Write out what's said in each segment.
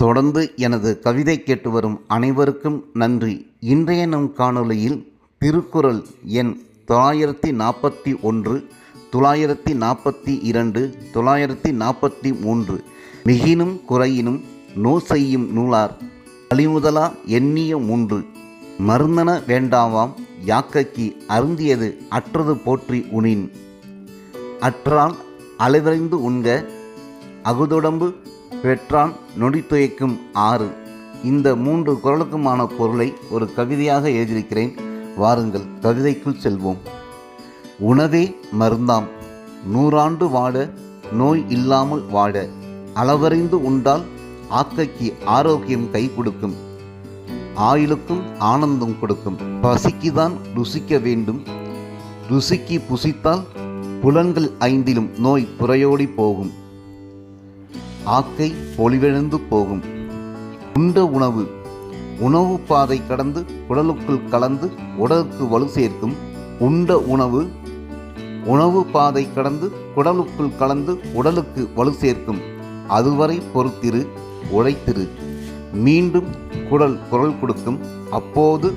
தொடர்ந்து எனது கவிதை கேட்டு வரும் அனைவருக்கும் நன்றி. இன்றைய நம் காணொளியில் திருக்குறள் எண் தொள்ளாயிரத்தி நாற்பத்தி ஒன்று தொள்ளாயிரத்தி நாற்பத்தி இரண்டு தொள்ளாயிரத்தி நாற்பத்தி மூன்று. மிகினும் குறையினும் நோ செய்யும் நூலார் அழிமுதலா எண்ணிய மூன்று. மருந்தன வேண்டாவாம் யாக்கைக்கு அருந்தியது அற்றது போற்றி உணின் அற்றால் அளவிறைந்து உண்க அகுதுடம்பு பெற்றான் நொடி துயக்கும் ஆறு. இந்த மூன்று குரலுக்குமான பொருளை ஒரு கவிதையாக எழுதியிருக்கிறேன். வாருங்கள் கவிதைக்குள் செல்வோம். உணவே மருந்தாம். நூறாண்டு வாழ நோய் இல்லாமல் வாழ. அளவறிந்து உண்டால் ஆக்கைக்கு ஆரோக்கியம் கை கொடுக்கும். ஆயுளுக்கும் ஆனந்தம் கொடுக்கும். பசிக்குதான் ருசிக்க வேண்டும். ருசிக்கு புசித்தால் புலன்கள் ஐந்திலும் நோய் புறையோடி போகும். ஆக்கை பொலிவிழந்து போகும். உண்ட உணவு உணவு பாதை கடந்து குடலுக்குள் கலந்து உடலுக்கு வலு சேர்க்கும். உண்ட உணவு உணவு பாதை கடந்து குடலுக்குள் கலந்து உடலுக்கு வலு சேர்க்கும். அதுவரை பொறுத்திரு உழைத்திரு. மீண்டும் குடல் குரல் கொடுக்கும். அப்போது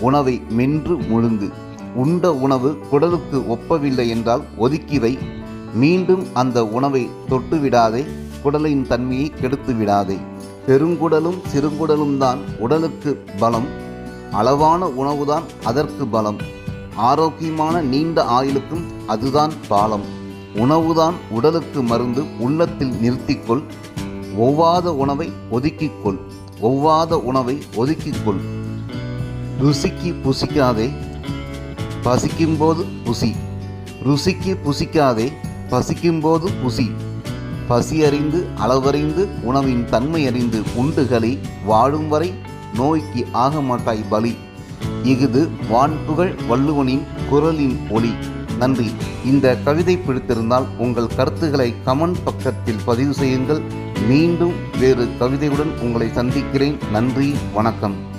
உணவை மென்று முழுங்கு உண்ட உணவு குடலுக்கு ஒப்பவில்லை என்றால் ஒதுக்கி வை. மீண்டும் அந்த உணவை தொட்டு விடாதே குடலின் தன்மையை கெடுத்து விடாதே பெருங்குடலும் சிறுங்குடலும் தான் உடலுக்கு பலம். அளவான உணவுதான் அதற்கு பலம். ஆரோக்கியமான நீண்ட ஆயுளுக்கும் அதுதான் பாலம். உணவுதான் உடலுக்கு மருந்து உள்ளத்தில் நிறுத்திக்கொள். ஒவ்வாத உணவை ஒதுக்கிக்கொள். ஒவ்வாத உணவை ஒதுக்கிக்கொள். ருசிக்கு புசிக்காதே. பசிக்கும்போது புசி. ருசிக்கு புசிக்காதே. பசிக்கும்போது புசி. பசி அறிந்து அளவறிந்து உணவின் தன்மை அறிந்து உண்டுகளி வாழும் வரை நோய்க்கு ஆக மாட்டாய் பலி. இஃது வான்புகழ் வள்ளுவனின் குரலின் ஒளி. நன்றி. இந்த கவிதை பிடித்திருந்தால் உங்கள் கருத்துக்களை கமெண்ட் பக்கத்தில் பதிவு செய்யுங்கள். மீண்டும் வேறு கவிதையுடன் உங்களை சந்திக்கிறேன். நன்றி. வணக்கம்.